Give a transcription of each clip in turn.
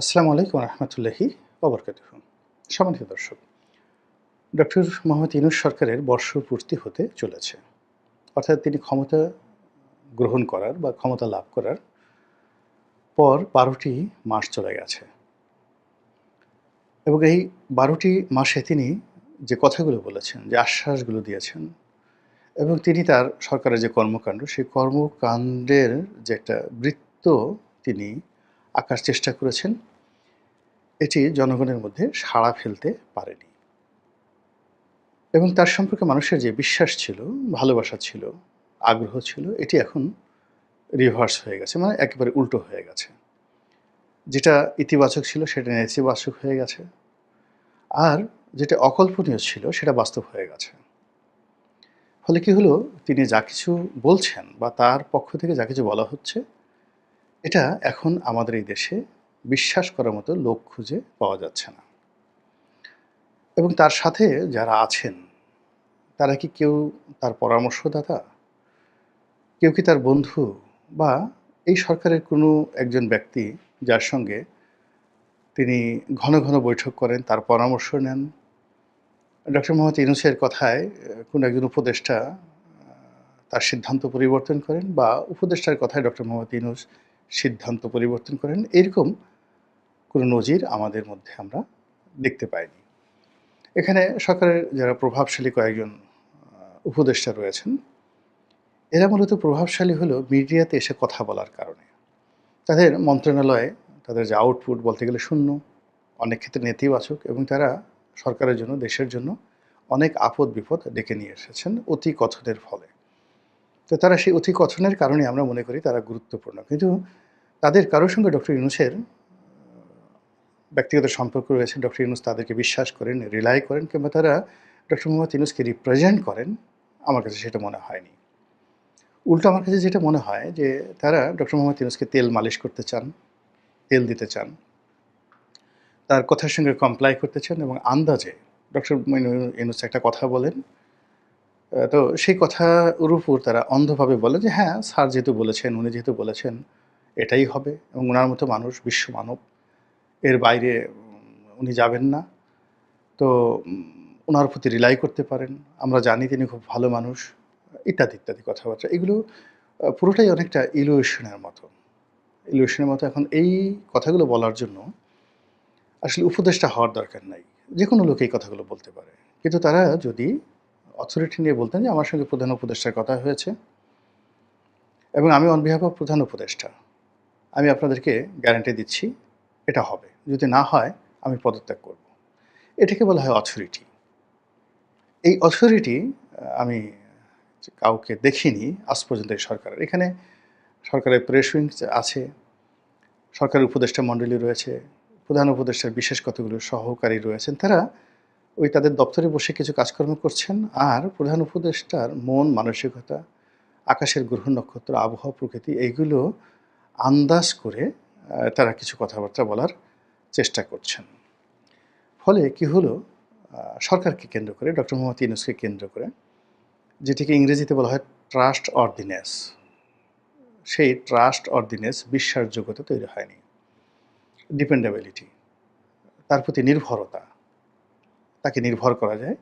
আসসালামু আলাইকুম রহমতুল্লাহি অবরকাত সম্মানিত দর্শক, ডক্টর মোহাম্মদ ইনুস সরকারের বর্ষপূর্তি হতে চলেছে। অর্থাৎ তিনি ক্ষমতা গ্রহণ করার বা ক্ষমতা লাভ করার পর বারোটি মাস চলে গেছে। এবং এই বারোটি মাসে তিনি যে কথাগুলো বলেছেন, যে আশ্বাসগুলো দিয়েছেন এবং তিনি তার সরকারের যে কর্মকাণ্ড, সেই কর্মকাণ্ডের যে একটা বৃত্ত তিনি আঁকার চেষ্টা করেছেন এটি জনগণের মধ্যে সাড়া ফেলতে পারেনি। এবং তার সম্পর্কে মানুষের যে বিশ্বাস ছিল, ভালোবাসা ছিল, আগ্রহ ছিল, এটি এখন রিভার্স হয়ে গেছে মানে একেবারে উল্টো হয়ে গেছে। যেটা ইতিবাচক ছিল, সেটা নেতিবাচক হয়ে গেছে। আর যেটা অকল্পনীয় ছিল, সেটা বাস্তব হয়ে গেছে। ফলে কি হলো? তিনি যা কিছু বলছেন বা তার পক্ষ থেকে যা কিছু বলা হচ্ছে, এটা এখন আমাদের এই দেশে বিশ্বাস করার মতো লোক খুঁজে পাওয়া যাচ্ছে না। এবং তার সাথে যারা আছেন, তারা কি কেউ তার পরামর্শদাতা? কেউ কি তার বন্ধু? বা এই সরকারের কোনো একজন ব্যক্তি যার সঙ্গে তিনি ঘন ঘন বৈঠক করেন, তার পরামর্শ নেন? ডক্টর মোহাম্মদ ইউনুসের কথায় কোনো একজন উপদেষ্টা তার সিদ্ধান্ত পরিবর্তন করেন? বা উপদেষ্টার কথায় ডক্টর মোহাম্মদ ইউনুস সিদ্ধান্ত পরিবর্তন করেন? এরকম কোনো নজির আমাদের মধ্যে আমরা দেখতে পাইনি। এখানে সরকারের যারা প্রভাবশালী কয়েকজন উপদেষ্টা রয়েছেন, এরা মূলত প্রভাবশালী হলো মিডিয়াতে এসে কথা বলার কারণে। তাদের মন্ত্রণালয়ে, তাদের যে আউটপুট বলতে গেলে শূন্য, অনেক ক্ষেত্রে নেতিবাচক এবং তারা সরকারের জন্য, দেশের জন্য অনেক আপদ বিপদ ডেকে নিয়ে এসেছেন অতি কথনের ফলে। তো তারা সেই অতি কথনের কারণে আমরা মনে করি তারা গুরুত্বপূর্ণ। কিন্তু তাদের কারোর সঙ্গে ডক্টর ইউনুসের ব্যক্তিগত সম্পর্ক রয়েছে, ডক্টর ইউনুস তাদেরকে বিশ্বাস করেন রিলাই করেন, কিংবা তারা ডক্টর মোহাম্মদ ইউনুসকে রিপ্রেজেন্ট করেন, আমার কাছে সেটা মনে হয়নি। উল্টো আমার কাছে যেটা মনে হয় যে তারা ডক্টর মোহাম্মদ ইউনুসকে তেল মালিশ করতে চান, তেল দিতে চান। তার কথার সঙ্গে কমপ্লাই করতে চান এবং আন্দাজে ডক্টর ইউনুস একটা কথা বলেন। তো সেই কথার উপর তারা অন্ধভাবে বলে যে হ্যাঁ স্যার যেহেতু বলেছেন, উনি যেহেতু বলেছেন, এটাই হবে এবং ওনার মতো মানুষ বিশ্ব মানব এর বাইরে উনি যাবেন না। তো ওনার প্রতি রিলাই করতে পারেন। আমরা জানি তিনি খুব ভালো মানুষ। ইত্যাদি ইত্যাদি কথাবার্তা। এগুলো পুরোটাই অনেকটা ইলুয়েশনের মতো। ইলুয়েশনের মতো এখন এই কথাগুলো বলার জন্য আসলে উপদেশটা হওয়ার দরকার নাই। যে কোনো লোক এই কথাগুলো বলতে পারে। কিন্তু তারা যদি অথরিটি নিয়ে বলতেন যে, আমার সঙ্গে প্রধান উপদেষ্টার কথা হয়েছে। এবং আমি অন বিহাফ অফ প্রধান উপদেষ্টা, আমি আপনাদেরকে গ্যারান্টি দিচ্ছি এটা হবে। যদি না হয়, আমি পদত্যাগ করব। এটাকে বলা হয় অথরিটি এই অথরিটি আমি কাউকে দেখিনি আজ পর্যন্ত এই সরকারের। এখানে সরকারের প্রেস আছে, সরকারের উপদেষ্টা মণ্ডলী রয়েছে, প্রধান উপদেষ্টার বিশেষ কতগুলো সহকারী রয়েছেন, তারা ওই তাদের দপ্তরে বসে কিছু কাজকর্ম করছেন আর প্রধান উপদেষ্টার মন, মানসিকতা, আকাশের গ্রহ নক্ষত্র, আবহাওয়া, প্রকৃতি, এইগুলো আন্দাজ করে তারা কিছু কথাবার্তা বলার চেষ্টা করছেন। ফলে কি হলো সরকারকে কেন্দ্র করে, ডক্টর মোহাম্মদ ইউনুসকে কেন্দ্র করে, যেটিকে ইংরেজিতে বলা হয় ট্রাস্ট অর্ডিনেন্স সেই ট্রাস্ট অর্ডিনেন্স বিশ্বাসযোগ্যতা তৈরি হয়নি। ডিপেন্ডেবিলিটি, তার প্রতি নির্ভরতা, তাকে নির্ভর করা যায়,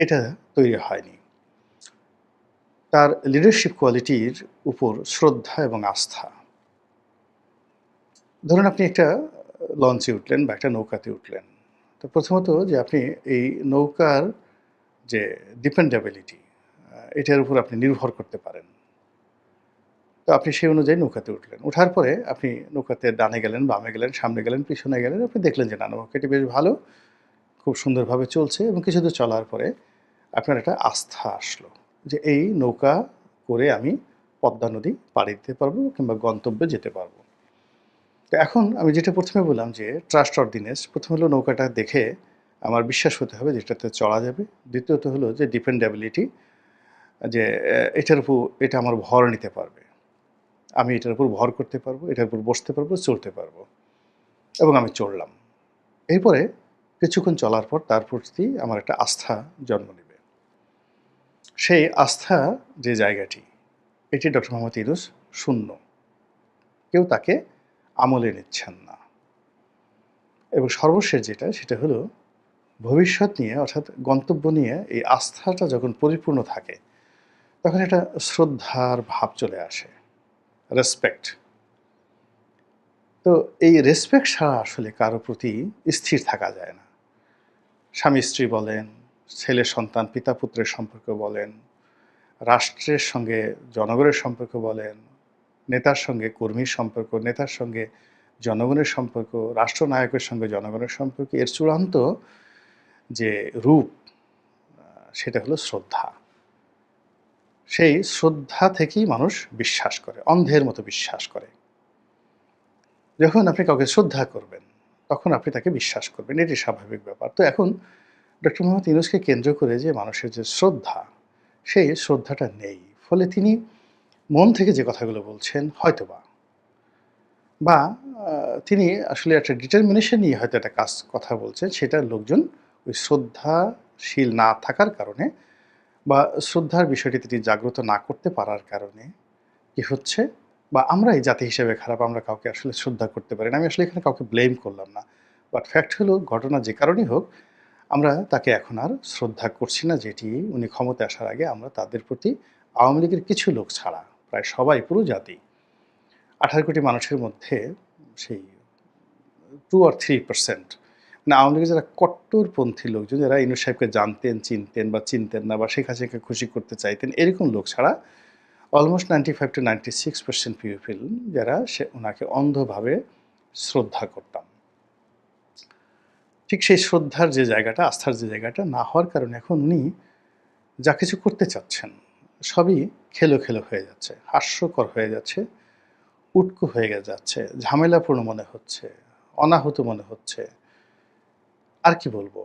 এটা তৈরি হয়নি। তার লিডারশিপ কোয়ালিটির উপর শ্রদ্ধা এবং আস্থা ধরুন আপনি একটা লঞ্চে উঠলেন বা একটা নৌকাতে উঠলেন। তো প্রথমত যে আপনি এই নৌকার যে ডিপেন্ডেবিলিটি এটার উপর আপনি নির্ভর করতে পারেন। তো আপনি সেই অনুযায়ী নৌকাতে উঠলেন। ওঠার পরে আপনি নৌকাতে ডানে গেলেন, বামে গেলেন, সামনে গেলেন, পিছনে গেলেন, আপনি দেখলেন যে, না, নৌকাটি বেশ ভালো, খুব সুন্দরভাবে চলছে। এবং কিছু দূর চলার পরে আপনার একটা আস্থা আসলো যে, এই নৌকা করে আমি পদ্মা নদী পাড়ি দিতে পারব কিংবা গন্তব্যে যেতে পারব। তো এখন আমি যেটা প্রথমে বললাম যে ট্রাস্ট অর্ডিনেন্স প্রথম হলো নৌকাটা দেখে আমার বিশ্বাস হতে হবে যেটাতে চলা যাবে। দ্বিতীয়ত হলো যে ডিপেন্ডেবিলিটি যে এটার উপর, এটা আমার ভর নিতে পারবে। আমি এটার উপর ভর করতে পারব, এটার উপর বসতে পারব, চলতে পারব। এবং আমি চললাম এরপরে কিছুক্ষণ চলার পর তার প্রতি আমার একটা আস্থা জন্ম নেবে। সেই আস্থা যে জায়গাটি, এটি ডক্টর মোহাম্মদ ইউনুস শূন্য। কেউ তাকে আমলে নিচ্ছেন না। এবং সর্বশেষ যেটা, সেটা হলো ভবিষ্যৎ নিয়ে, অর্থাৎ গন্তব্য নিয়ে এই আস্থাটা যখন পরিপূর্ণ থাকে, তখন একটা শ্রদ্ধার ভাব চলে আসে। রেসপেক্ট তো এই রেসপেক্ট ছাড়া আসলে কারও প্রতি স্থির থাকা যায় না। স্বামী, স্ত্রী বলেন, ছেলে, সন্তান, পিতা, পুত্রের সম্পর্ক বলেন, রাষ্ট্রের সঙ্গে জনগণের সম্পর্ক বলেন নেতার সঙ্গে, কর্মীর সম্পর্ক, নেতার সঙ্গে, জনগণের সম্পর্ক, রাষ্ট্রনায়কের সঙ্গে, জনগণের সম্পর্ক, এর চূড়ান্ত যে রূপ সেটা হলো শ্রদ্ধা। সেই শ্রদ্ধা থেকেই মানুষ বিশ্বাস করে, অন্ধের মতো বিশ্বাস করে। যখন আপনি কাউকে শ্রদ্ধা করবেন, তখন আপনি তাকে বিশ্বাস করবেন, এটি স্বাভাবিক ব্যাপার। তো এখন ডক্টর মোহাম্মদ ইউনুসকে কেন্দ্র করে যে মানুষের যে শ্রদ্ধা, সেই শ্রদ্ধাটা নেই। ফলে তিনি মন থেকে যে কথাগুলো বলছেন, হয়তোবা। বা তিনি আসলে একটা ডিটারমিনেশন নিয়ে হয়তো একটা কাজ, কথা বলছেন, সেটা লোকজন ওই শ্রদ্ধাশীল না থাকার কারণে বা শ্রদ্ধার বিষয়টি তিনি জাগ্রত না করতে পারার কারণে কি হচ্ছে? বা আমরা এই জাতি হিসেবে খারাপ, আমরা কাউকে আসলে শ্রদ্ধা করতে পারি না। আমি আসলে এখানে কাউকে ব্লেম করলাম না। বাট ফ্যাক্ট হলো, ঘটনা যে কারণেই হোক, আমরা তাকে এখন আর শ্রদ্ধা করছি না, যেটি উনি ক্ষমতায় আসার আগে আমরা তাদের প্রতি আওয়ামী লীগের কিছু লোক ছাড়া। প্রায় সবাই, পুরো জাতি, আঠারো কোটি মানুষের মধ্যে সেই টু আর থ্রি পার্সেন্ট মানে আওয়ামী লীগের যারা কট্টরপন্থী লোকজন, যারা ইনু সাহেবকে জানতেন, চিনতেন বা চিনতেন না বা শেখ হাসিনাকে খুশি করতে চাইতেন, এরকম লোক ছাড়া almost ninety five to ninety six percent pupil যারা সে, ওনাকে অন্ধভাবে শ্রদ্ধা করতাম। ঠিক সেই শ্রদ্ধার যে জায়গাটা, আস্থার যে জায়গাটা না হওয়ার কারণে এখন উনি যা কিছু করতে চাচ্ছেন সবই খেলো খেলো হয়ে যাচ্ছে, হাস্যকর হয়ে যাচ্ছে, উটকো হয়ে যাচ্ছে, ঝামেলাপূর্ণ মনে হচ্ছে, অনাহত মনে হচ্ছে। আর কি বলব?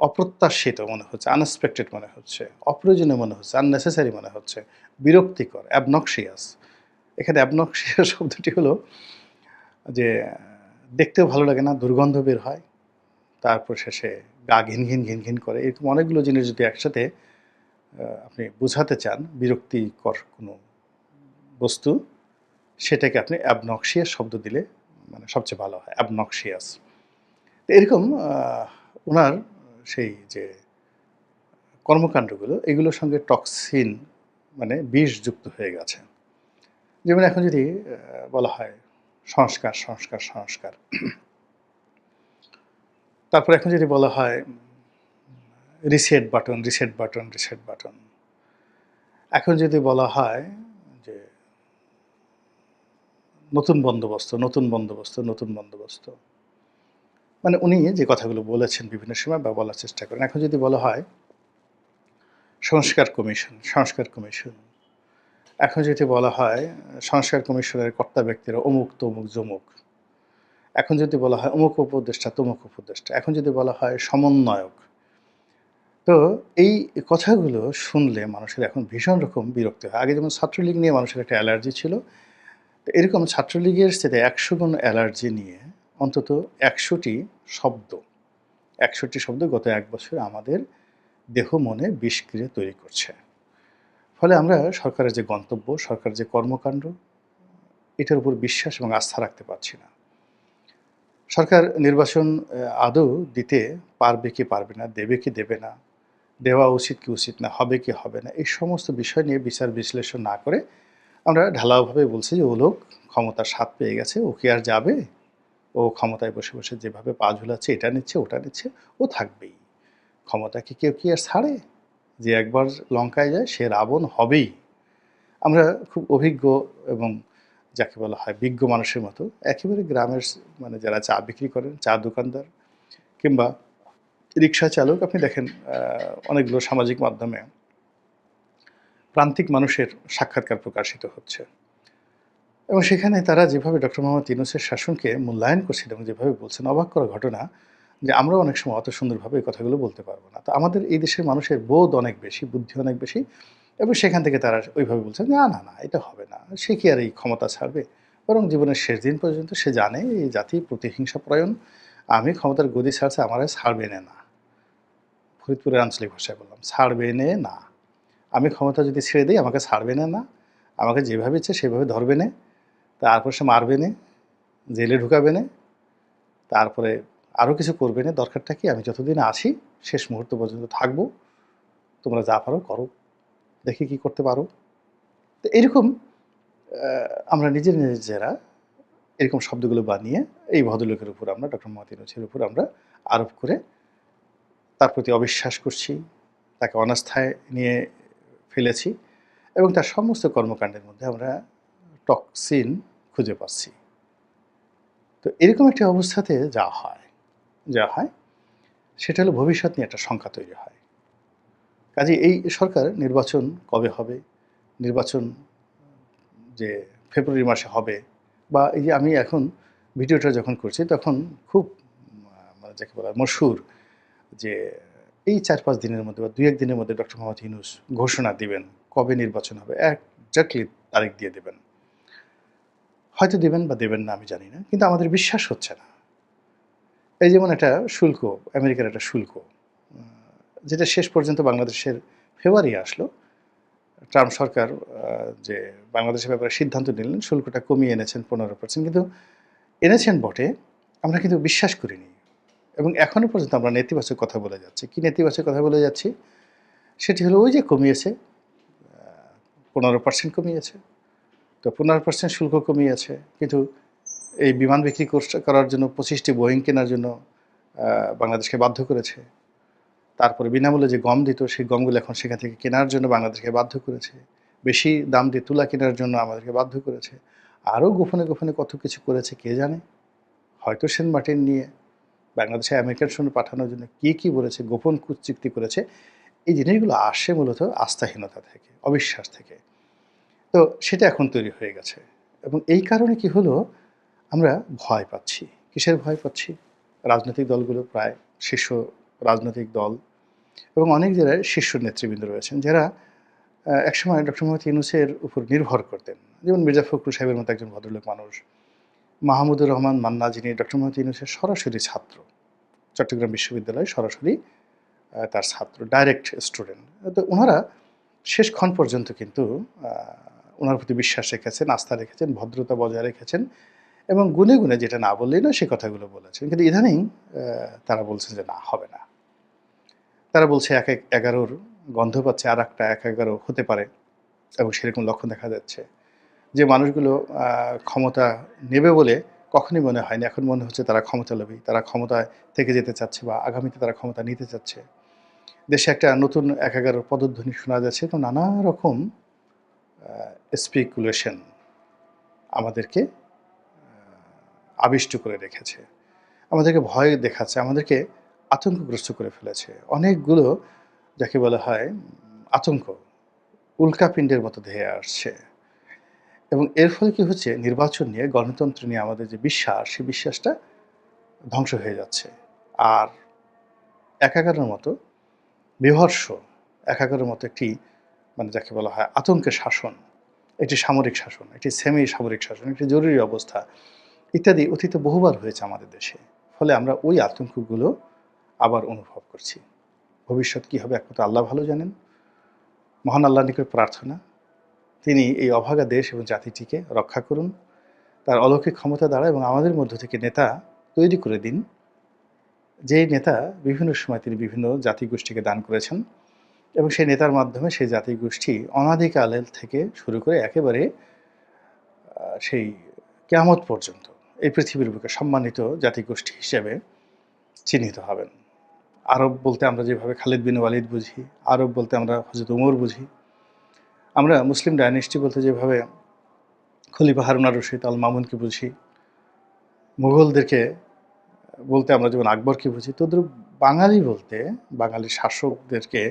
অপ্রত্যাশিত মনে হচ্ছে আনএক্সপেক্টেড মনে হচ্ছে, অপ্রয়োজনীয় মনে হচ্ছে আননেসেসারি মনে হচ্ছে, বিরক্তিকর অ্যাবনক্সিয়াস এখানে অ্যাবনক্সিয়াস শব্দটি হলো যে দেখতেও ভালো লাগে না, দুর্গন্ধ বের হয়, তারপর শেষে গা ঘিন ঘিন ঘিন ঘিন করে, এরকম অনেকগুলো জিনিস যদি একসাথে আপনি বোঝাতে চান, বিরক্তিকর কোনো বস্তু, সেটাকে আপনি অ্যাবনক্সিয়াস শব্দ দিলে মানে সবচেয়ে ভালো হয় অ্যাবনক্সিয়াস এরকম ওনার সেই যে কর্মকাণ্ডগুলো, এগুলোর সঙ্গে টক্সিন মানে বিষ যুক্ত হয়ে গেছে। যেমন এখন যদি বলা হয় সংস্কার সংস্কার সংস্কার। তারপর এখন যদি বলা হয় reset button reset button reset button এখন যদি বলা হয় যে নতুন বন্দোবস্ত নতুন বন্দোবস্ত নতুন বন্দোবস্ত। মানে উনি যে কথাগুলো বলেছেন বিভিন্ন সময় বা বলার চেষ্টা করেন। এখন যদি বলা হয় সংস্কার কমিশন সংস্কার কমিশন। এখন যদি বলা হয় সংস্কার কমিশনের কর্তা ব্যক্তিরা অমুক, তমুক জমুক এখন যদি বলা হয় অমুক উপদেষ্টা, তমুক উপদেষ্টা। এখন যদি বলা হয় সমন্বয়ক। তো এই কথাগুলো শুনলে মানুষের এখন ভীষণ রকম বিরক্ত হয়। আগে যেমন ছাত্রলীগ নিয়ে মানুষের একটা অ্যালার্জি ছিল, তো এরকম ছাত্রলীগের সাথে একশো গুণ অ্যালার্জি নিয়ে অন্তত একশোটি শব্দ একশোটি শব্দ গত এক বছর আমাদের দেহ মনে বিষক্রিয়া তৈরি করছে। ফলে আমরা সরকারের যে গন্তব্য, সরকারের যে কর্মকাণ্ড, এটার উপর বিশ্বাস এবং আস্থা রাখতে পারছি না। সরকার নির্বাচন আদৌ দিতে পারবে কি পারবে না, দেবে কি দেবে না দেওয়া উচিত কি উচিত না, হবে কি হবে না, এই সমস্ত বিষয় নিয়ে বিচার বিশ্লেষণ না করে আমরা ঢালাওভাবে বলছি যে ও লোক ক্ষমতার স্বাদ পেয়ে গেছে, ও কি আর যাবে? ও ক্ষমতায় বসে বসে যেভাবে পা ঝুলাচ্ছে, এটা নিচ্ছে, ওটা নিচ্ছে, ও থাকবেই। ক্ষমতা কি কেউ কি আর ছাড়ে? যে একবার লঙ্কায় যায়, সে রাবণ হবেই। আমরা খুব অভিজ্ঞ এবং যাকে বলা হয় বিজ্ঞ মানুষের মতো, একেবারে গ্রামের মানে যারা চা বিক্রি করেন, চা দোকানদার কিংবা রিক্সা চালক, আপনি দেখেন অনেকগুলো সামাজিক মাধ্যমে প্রান্তিক মানুষের সাক্ষাৎকার প্রকাশিত হচ্ছে। এবং সেখানে তারা যেভাবে ডক্টর মোহাম্মদ ইউনুসের শাসনকে মূল্যায়ন করছেন এবং যেভাবে বলছেন, অবাক করা ঘটনা যে আমরা অনেক সময় অত সুন্দরভাবে এই কথাগুলো বলতে পারব না। তো আমাদের এই দেশের মানুষের বোধ অনেক বেশি, বুদ্ধি অনেক বেশি এবং সেখান থেকে তারা ওইভাবে বলছেন না না না, এটা হবে না। সে কি আর এই ক্ষমতা ছাড়বে? বরং জীবনের শেষ দিন পর্যন্ত সে জানে, এই জাতি প্রতিহিংসা প্রয়ণ। আমি ক্ষমতার গদি ছাড়ছে, আমার ছাড়বে না। ফরিদপুরের আঞ্চলিক ভাষায় বললাম, ছাড়বে নে না। আমি ক্ষমতা যদি ছেড়ে দিই, আমাকে ছাড়বে না না। আমাকে যেভাবে ইচ্ছে সেভাবে ধরবে না। তারপর সে মারবে না, জেলে ঢুকাবে না। তারপরে আরও কিছু করবে না। দরকারটা কি? আমি যতদিন আছি, শেষ মুহূর্ত পর্যন্ত থাকব। তোমরা যা পারো করো। দেখি কি করতে পারো। তো এরকম আমরা নিজের নিজেরা এরকম শব্দগুলো বানিয়ে এই ভদ্রলোকের উপর আমরা, ডক্টর ইউনুসের উপর আমরা আরোপ করে তার প্রতি অবিশ্বাস করছি, তাকে অনাস্থায় নিয়ে ফেলেছি এবং তার সমস্ত কর্মকাণ্ডের মধ্যে আমরা টক্সিন খুঁজে পাচ্ছি। তো এরকম একটা অবস্থাতে যা হয় যা হয়, সেটা হলো ভবিষ্যৎ নিয়ে একটা শঙ্কা তৈরি হয়। কাজে এই সরকার নির্বাচন কবে হবে, নির্বাচন যে ফেব্রুয়ারি মাসে হবে, বা এই যে আমি এখন ভিডিওটা যখন করছি তখন খুব মানে যাকে বলা মশহুর যে এই চার পাঁচ দিনের মধ্যে বা দুই এক দিনের মধ্যে ডক্টর মোহাম্মদ ইউনুস ঘোষণা দিবেন কবে নির্বাচন হবে একজাক্টলি তারিখ দিয়ে দেবেন। হয়তো দেবেন বা দেবেন না, আমি জানি না, কিন্তু আমাদের বিশ্বাস হচ্ছে না। এই যেমন একটা শুল্ক, আমেরিকার একটা শুল্ক যেটা শেষ পর্যন্ত বাংলাদেশের ফেব্রুয়ারি আসলো, ট্রাম্প সরকার যে বাংলাদেশের ব্যাপারে সিদ্ধান্ত নিলেন, শুল্কটা কমিয়ে এনেছেন পনেরো পার্সেন্ট কিন্তু এনেছেন বটে, আমরা কিন্তু বিশ্বাস করিনি। এবং এখনও পর্যন্ত আমরা নেতিবাচক কথা বলে যাচ্ছি। কি নেতিবাচক কথা বলে যাচ্ছি? সেটি হলো ওই যে কমিয়েছে পনেরো পার্সেন্ট কমিয়েছে। তো পনেরো পার্সেন্ট শুল্ক কমিয়েছে, কিন্তু এই বিমান বিক্রি করার জন্য পঁচিশটি বোয়িং কেনার জন্য বাংলাদেশকে বাধ্য করেছে। তারপরে বিনামূল্যে যে গম দিত, সেই গমগুলো এখন সেখান থেকে কেনার জন্য বাংলাদেশকে বাধ্য করেছে। বেশি দাম দিয়ে তুলা কেনার জন্য আমাদেরকে বাধ্য করেছে। আরও গোপনে গোপনে কত কিছু করেছে, কে জানে? হয়তো সেন্ট মার্টিন নিয়ে বাংলাদেশে আমেরিকান সৈন্য পাঠানোর জন্য কী কী বলেছে, গোপন কুচুক্তি করেছে, এই জিনিসগুলো আসে মূলত আস্থাহীনতা থেকে, অবিশ্বাস থেকে। তো সেটা এখন তৈরি হয়ে গেছে এবং এই কারণে কি হলো, আমরা ভয় পাচ্ছি। কিসের ভয় পাচ্ছি? রাজনৈতিক দলগুলো প্রায় শীর্ষ রাজনৈতিক দল এবং অনেক জেলায় শীর্ষ নেতৃবৃন্দ রয়েছেন যারা একসময় ডক্টর মোহাম্মদ ইউনুসের উপর নির্ভর করতেন। যেমন মির্জা ফখরুল সাহেবের মতো একজন ভদ্রলোক মানুষ মাহমুদুর রহমান মান্না, যিনি ডক্টর মোহাম্মদ ইউনুসের সরাসরি ছাত্র, চট্টগ্রাম বিশ্ববিদ্যালয়ে সরাসরি তার ছাত্র ডাইরেক্ট স্টুডেন্ট তো ওনারা শেষক্ষণ পর্যন্ত কিন্তু ওনার প্রতি বিশ্বাস রেখেছেন, আস্থা রেখেছেন, ভদ্রতা বজায় রেখেছেন এবং গুনে গুনে যেটা না বললেই না সে কথাগুলো বলেছেন। কিন্তু ইদানিং তারা বলছেন যে না, হবে না। তারা বলছে এক এক এগারোর গন্ধ পাচ্ছে আর একটা এক এগারো হতে পারে এবং সেরকম লক্ষণ দেখা যাচ্ছে। যে মানুষগুলো ক্ষমতা নেবে বলে কখনই মনে হয়নি। এখন মনে হচ্ছে তারা ক্ষমতা লোভী তারা ক্ষমতায় থেকে যেতে চাচ্ছে বা আগামীতে তারা ক্ষমতা নিতে চাচ্ছে। দেশে একটা নতুন এক এগারোর পদধ্বনি শোনা যাচ্ছে। তো নানা রকম স্পিকুলেশন আমাদেরকে আবিষ্ট করে রেখেছে। আমাদেরকে ভয় দেখাচ্ছে, আমাদেরকে আতঙ্কগ্রস্ত করে ফেলেছে। অনেকগুলো যাকে বলা হয়, আতঙ্ক, উল্কাপিণ্ডের মতো ধেয়ে আসছে। এবং এর ফলে কি হচ্ছে? নির্বাচন নিয়ে, গণতন্ত্র নিয়ে আমাদের যে বিশ্বাস, সেই বিশ্বাসটা ধ্বংস হয়ে যাচ্ছে। আর একাগারের মতো বিভর্ষ একাগারের মতো একটি মানে যাকে বলা হয় আতঙ্কের শাসন, একটি সামরিক শাসন, একটি সেমি সামরিক শাসন, একটি জরুরি অবস্থা ইত্যাদি অতীতে বহুবার হয়েছে আমাদের দেশে। ফলে আমরা ওই আতঙ্কগুলো আবার অনুভব করছি। ভবিষ্যৎ কী হবে একমাত্র আল্লাহ ভালো জানেন। মহান আল্লাহ নিকট প্রার্থনা। তিনি এই অভাগা দেশ এবং জাতিটিকে রক্ষা করুন। তার অলৌকিক ক্ষমতা দ্বারা এবং আমাদের মধ্য থেকে নেতা তৈরি করে দিন। যেই নেতা বিভিন্ন সময় তিনি বিভিন্ন জাতিগোষ্ঠীকে দান করেছেন এবং সেই নেতার মাধ্যমে সেই জাতিগোষ্ঠী অনাদিকালের থেকে শুরু করে একেবারে সেই কেয়ামত পর্যন্ত এই পৃথিবীর বুকে সম্মানিত জাতিগোষ্ঠী হিসেবে চিহ্নিত হবেন। আরব বলতে আমরা যেভাবে খালিদ বিন ওয়ালিদ বুঝি, আরব বলতে আমরা হজরত উমর বুঝি। আমরা মুসলিম ডাইনেস্টি বলতে যেভাবে খলিফা হারুন রশিদ আল মামুনকে বুঝি, মুঘলদেরকে বলতে আমরা যেমন আকবরকে বুঝি, তদ্রুপ বাঙালি বলতে, বাঙালি শাসকদেরকে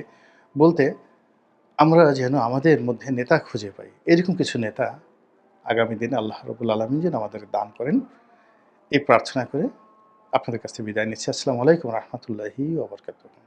বলতে আমরা যেন আমাদের মধ্যে নেতা খুঁজে পাই। এরকম কিছু নেতা আগামী দিনে আল্লাহ রবুল আলমী যেন আমাদের দান করেন। এই প্রার্থনা করে আপনাদের কাছ বিদায় নিচ্ছি। আসসালামু আলাইকুম রহমতুল্লাহি ওবরকাতুহ